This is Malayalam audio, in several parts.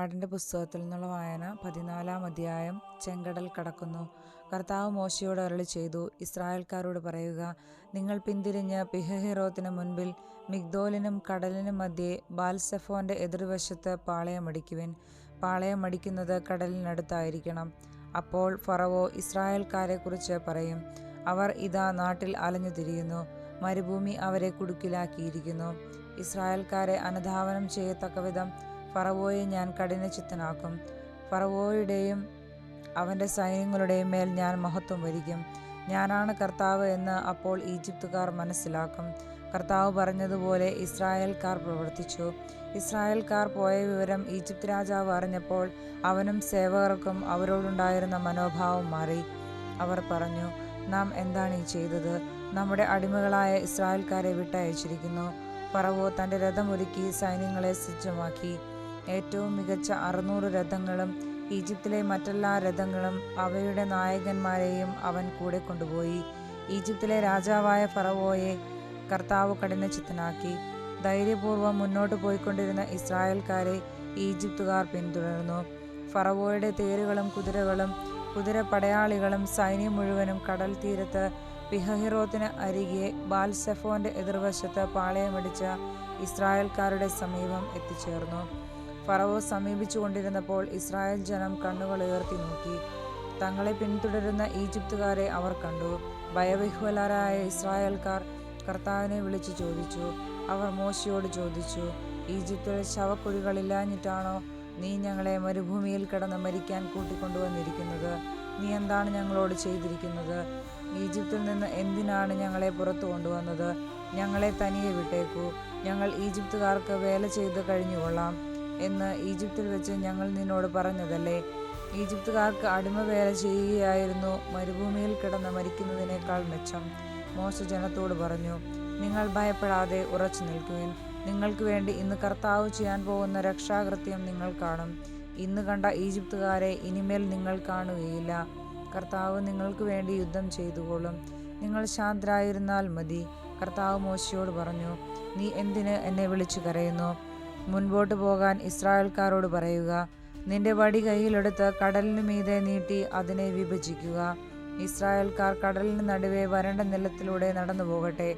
പാടിന്റെ പുസ്തകത്തിൽ നിന്നുള്ള വായന പതിനാലാം അധ്യായം ചെങ്കടൽ കടക്കുന്നു. കർത്താവ് മോശയോട് അരളി ചെയ്തു ഇസ്രായേൽക്കാരോട് പറയുക നിങ്ങൾ പിന്തിരിഞ്ഞ് പിഹഹിറോത്തിന് മുൻപിൽ മിഗ്ദോലിനും കടലിനും മധ്യേ ബാൽസെഫോന്റെ എതിർവശത്ത് പാളയമടിക്കുവിൻ. പാളയമടിക്കുന്നത് കടലിനടുത്തായിരിക്കണം. അപ്പോൾ ഫറവോ ഇസ്രായേൽക്കാരെക്കുറിച്ച് പറയും അവർ ഇതാ നാട്ടിൽ അലഞ്ഞു തിരിയുന്നു മരുഭൂമി അവരെ കുടുക്കിലാക്കിയിരിക്കുന്നു. ഇസ്രായേൽക്കാരെ അനുധാവനം ചെയ്യത്തക്കവിധം ഫറവോയെ ഞാൻ കഠിനചിത്തനാക്കും. ഫറവോയുടെയും അവന്റെ സൈന്യങ്ങളുടെയും മേൽ ഞാൻ മഹത്വം വരിക്കും. ഞാനാണ് കർത്താവ് എന്ന് അപ്പോൾ ഈജിപ്തുകാർ മനസ്സിലാക്കും. കർത്താവ് പറഞ്ഞതുപോലെ ഇസ്രായേൽക്കാർ പ്രവർത്തിച്ചു. ഇസ്രായേൽക്കാർ പോയ വിവരം ഈജിപ്ത് രാജാവ് അറിഞ്ഞപ്പോൾ അവനും സേവകർക്കും അവരോടുണ്ടായിരുന്ന മനോഭാവം മാറി. അവർ പറഞ്ഞു നാം എന്താണ് ഈ ചെയ്തത്? നമ്മുടെ അടിമകളായ ഇസ്രായേൽക്കാരെ വിട്ടയച്ചിരിക്കുന്നു. പറവോ തന്റെ രഥമൊരുക്കി സൈന്യങ്ങളെ സജ്ജമാക്കി. ഏറ്റവും മികച്ച അറുന്നൂറ് രഥങ്ങളും ഈജിപ്തിലെ മറ്റെല്ലാ രഥങ്ങളും അവയുടെ നായകന്മാരെയും അവൻ കൂടെ കൊണ്ടുപോയി. ഈജിപ്തിലെ രാജാവായ ഫറവോയെ കർത്താവ് കഠിനചിത്തനാക്കി. ധൈര്യപൂർവം മുന്നോട്ട് പോയിക്കൊണ്ടിരുന്ന ഇസ്രായേൽക്കാരെ ഈജിപ്തുകാർ പിന്തുടർന്നു. ഫറവോയുടെ തേരുകളും കുതിരകളും കുതിരപ്പടയാളികളും സൈന്യം മുഴുവനും കടൽ തീരത്ത് പിഹഹിറോത്തിന് അരികെ ബാൽസെഫോന്റെ എതിർവശത്ത് പാളയമടിച്ച ഇസ്രായേൽക്കാരുടെ സമീപം എത്തിച്ചേർന്നു. ഫറവോ സമീപിച്ചുകൊണ്ടിരുന്നപ്പോൾ ഇസ്രായേൽ ജനം കണ്ണുകൾ ഉയർത്തി നോക്കി. തങ്ങളെ പിന്തുടരുന്ന ഈജിപ്തുകാരെ അവർ കണ്ടു. ഭയവിഹ്വലരായ ഇസ്രായേൽക്കാർ കർത്താവിനെ വിളിച്ചു ചോദിച്ചു. അവർ മോശയോട് ചോദിച്ചു ഈജിപ്തിൽ ശവക്കുഴികളില്ലാഞ്ഞിട്ടാണോ നീ ഞങ്ങളെ മരുഭൂമിയിൽ കിടന്ന് മരിക്കാൻ കൂട്ടിക്കൊണ്ടുവന്നിരിക്കുന്നത്? നീ എന്താണ് ഞങ്ങളോട് ചെയ്തിരിക്കുന്നത്? ഈജിപ്തിൽ നിന്ന് എന്തിനാണ് ഞങ്ങളെ പുറത്തു കൊണ്ടുവന്നത്? ഞങ്ങളെ തനിയെ വിട്ടേക്കൂ. ഞങ്ങൾ ഈജിപ്തുകാർക്ക് വേല ചെയ്ത് കഴിഞ്ഞുകൊള്ളാം. എന്ന് ഈജിപ്തിൽ വെച്ച് ഞങ്ങൾ നിന്നോട് പറഞ്ഞതല്ലേ? ഈജിപ്തുകാർക്ക് അടിമവേല ചെയ്യുകയായിരുന്നു. മരുഭൂമിയിൽ കിടന്ന് മരിക്കുന്നതിനേക്കാൾ മെച്ചം. മോശ ജനത്തോട് പറഞ്ഞു നിങ്ങൾ ഭയപ്പെടാതെ ഉറച്ചു നിൽക്കുവിൻ. നിങ്ങൾക്ക് വേണ്ടി ഇന്ന് കർത്താവ് ചെയ്യാൻ പോകുന്ന രക്ഷാകൃത്യം നിങ്ങൾ കാണും. ഇന്ന് കണ്ട ഈജിപ്തുകാരെ ഇനിമേൽ നിങ്ങൾ കാണുകയില്ല. കർത്താവ് നിങ്ങൾക്ക് വേണ്ടി യുദ്ധം ചെയ്തുകൊള്ളും. നിങ്ങൾ ശാന്തരായിരുന്നാൽ മതി. കർത്താവ് മോശയോട് പറഞ്ഞു നീ എന്തിന് എന്നെ വിളിച്ചു കരയുന്നു? മുൻപോട്ട് പോകാൻ ഇസ്രായേൽക്കാരോട് പറയുക. നിന്റെ വടി കയ്യിലെടുത്ത് കടലിനു മീതെ നീട്ടി അതിനെ വിഭജിക്കുക. ഇസ്രായേൽക്കാർ കടലിന് നടുവേ വരണ്ട നിലത്തിലൂടെ നടന്നു പോകട്ടെ.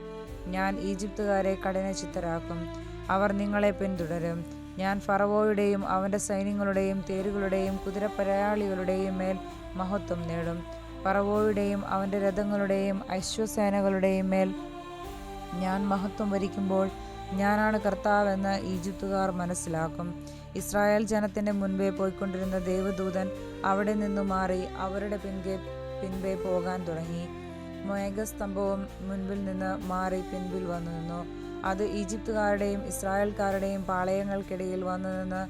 ഞാൻ ഈജിപ്തുകാരെ കഠിനചിത്തരാക്കും. അവർ നിങ്ങളെ പിന്തുടരും. ഞാൻ ഫറവോയുടെയും അവന്റെ സൈന്യങ്ങളുടെയും തേരുകളുടെയും കുതിരപ്പരയാളികളുടെയും മേൽ മഹത്വം നേടും. ഫറവോയുടെയും അവന്റെ രഥങ്ങളുടെയും അശ്വസേനകളുടെയും മേൽ ഞാൻ മഹത്വം വരിക്കുമ്പോൾ ഞാനാണ് കർത്താവെന്ന് ഈജിപ്തുകാർ മനസ്സിലാക്കും. ഇസ്രായേൽ ജനത്തിന്റെ മുൻപേ പോയിക്കൊണ്ടിരുന്ന ദേവദൂതൻ അവിടെ നിന്നു മാറി അവരുടെ പിൻകെ പിൻപേ പോകാൻ തുടങ്ങി. മേഘസ്തംഭവും മുൻപിൽ നിന്ന് മാറി പിൻപിൽ വന്നു നിന്നു. അത് ഈജിപ്തുകാരുടെയും ഇസ്രായേൽക്കാരുടെയും പാളയങ്ങൾക്കിടയിൽ വന്നു നിന്ന്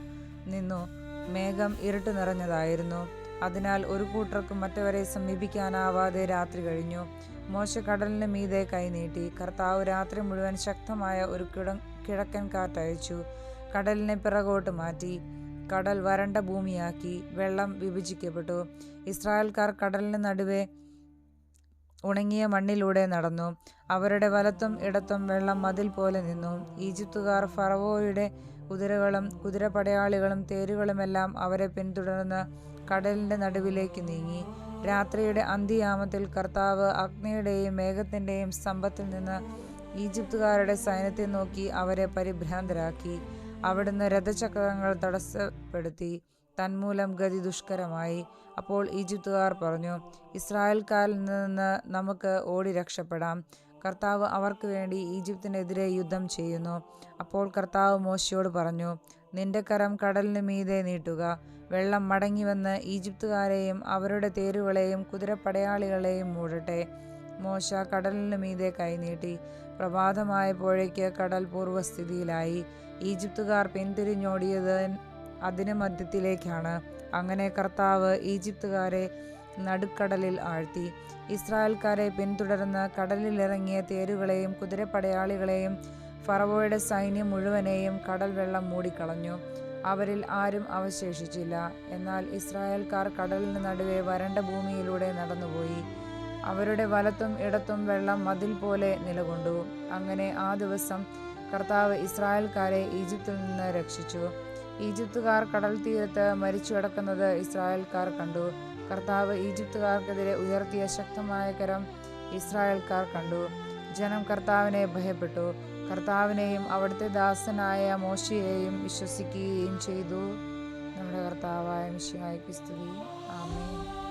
നിന്നു. മേഘം ഇരുട്ട് നിറഞ്ഞതായിരുന്നു. അതിനാൽ ഒരു കൂട്ടർക്കും മറ്റവരെ സമീപിക്കാനാവാതെ രാത്രി കഴിഞ്ഞു. മോശ കടലിന് മീതെ കൈനീട്ടി കർത്താവ് രാത്രി മുഴുവൻ ശക്തമായ ഒരു കിട കിഴക്കൻ കാറ്റയച്ചു കടലിനെ പിറകോട്ട് മാറ്റി. കടൽ വരണ്ട ഭൂമിയാക്കി. വെള്ളം വിഭജിക്കപ്പെട്ടു. ഇസ്രായേൽക്കാർ കടലിന് നടുവേ ഉണങ്ങിയ മണ്ണിലൂടെ നടന്നു. അവരുടെ വലത്തും ഇടത്തും വെള്ളം മതിൽ പോലെ നിന്നു. ഈജിപ്തുകാർ ഫറവോയുടെ കുതിരകളും കുതിരപ്പടയാളികളും തേരുകളുമെല്ലാം അവരെ പിന്തുടർന്ന് കടലിന്റെ നടുവിലേക്ക് നീങ്ങി. രാത്രിയുടെ അന്ത്യയാമത്തിൽ കർത്താവ് അഗ്നിയുടെയും മേഘത്തിന്റെയും സ്തംഭത്തിൽ നിന്ന് ഈജിപ്തുകാരുടെ സൈന്യത്തെ നോക്കി അവരെ പരിഭ്രാന്തരാക്കി. അവിടുന്ന് രഥചക്രങ്ങൾ തടസ്സപ്പെടുത്തി. തന്മൂലം ഗതി ദുഷ്കരമായി. അപ്പോൾ ഈജിപ്തുകാർ പറഞ്ഞു ഇസ്രായേൽക്കാരിൽ നിന്ന് നമുക്ക് ഓടി രക്ഷപ്പെടാം. കർത്താവ് അവർക്ക് വേണ്ടി ഈജിപ്തിനെതിരെ യുദ്ധം ചെയ്യുന്നു. അപ്പോൾ കർത്താവ് മോശയോട് പറഞ്ഞു നിന്റെ കരം കടലിന് മീതെ നീട്ടുക. വെള്ളം മടങ്ങിവന്ന് ഈജിപ്തുകാരെയും അവരുടെ തേരുകളെയും കുതിരപ്പടയാളികളെയും മൂടട്ടെ. മോശ കടലിന് മീതെ കൈനീട്ടി. പ്രഭാതമായപ്പോഴേക്ക് കടൽ പൂർവസ്ഥിതിയിലായി ഈജിപ്തുകാർ പിന്തിരിഞ്ഞോടിയത് അതിന് മധ്യത്തിലേക്കാണ്. അങ്ങനെ കർത്താവ് ഈജിപ്തുകാരെ നടുക്കടലിൽ ആഴ്ത്തി. ഇസ്രായേൽക്കാരെ പിന്തുടർന്ന് കടലിലിറങ്ങിയ തേരുകളെയും കുതിരപ്പടയാളികളെയും ഫറവോയുടെ സൈന്യം മുഴുവനെയും കടൽ വെള്ളം മൂടിക്കളഞ്ഞു. അവരിൽ ആരും അവശേഷിച്ചില്ല. എന്നാൽ ഇസ്രായേൽക്കാർ കടലിന് നടുവെ വരണ്ട ഭൂമിയിലൂടെ നടന്നുപോയി. അവരുടെ വലത്തും ഇടത്തും വെള്ളം മതിൽ പോലെ നിലകൊണ്ടു. അങ്ങനെ ആ ദിവസം കർത്താവ് ഇസ്രായേൽക്കാരെ ഈജിപ്തിൽ നിന്ന് രക്ഷിച്ചു. ഈജിപ്തുകാർ കടൽ തീരത്ത് മരിച്ചു കിടക്കുന്നത് ഇസ്രായേൽക്കാർ കണ്ടു. കർത്താവ് ഈജിപ്തുകാർക്കെതിരെ ഉയർത്തിയ ശക്തമായ കരം ഇസ്രായേൽക്കാർ കണ്ടു. ജനം കർത്താവിനെ ഭയപ്പെട്ടു. കർത്താവിനെയും അവിടുത്തെ ദാസനായ മോശയെയും വിശ്വസിക്കുകയും ചെയ്തു. നമ്മുടെ കർത്താവായ മിശിഹായ്ക്ക് സ്തുതി. ആമേൻ.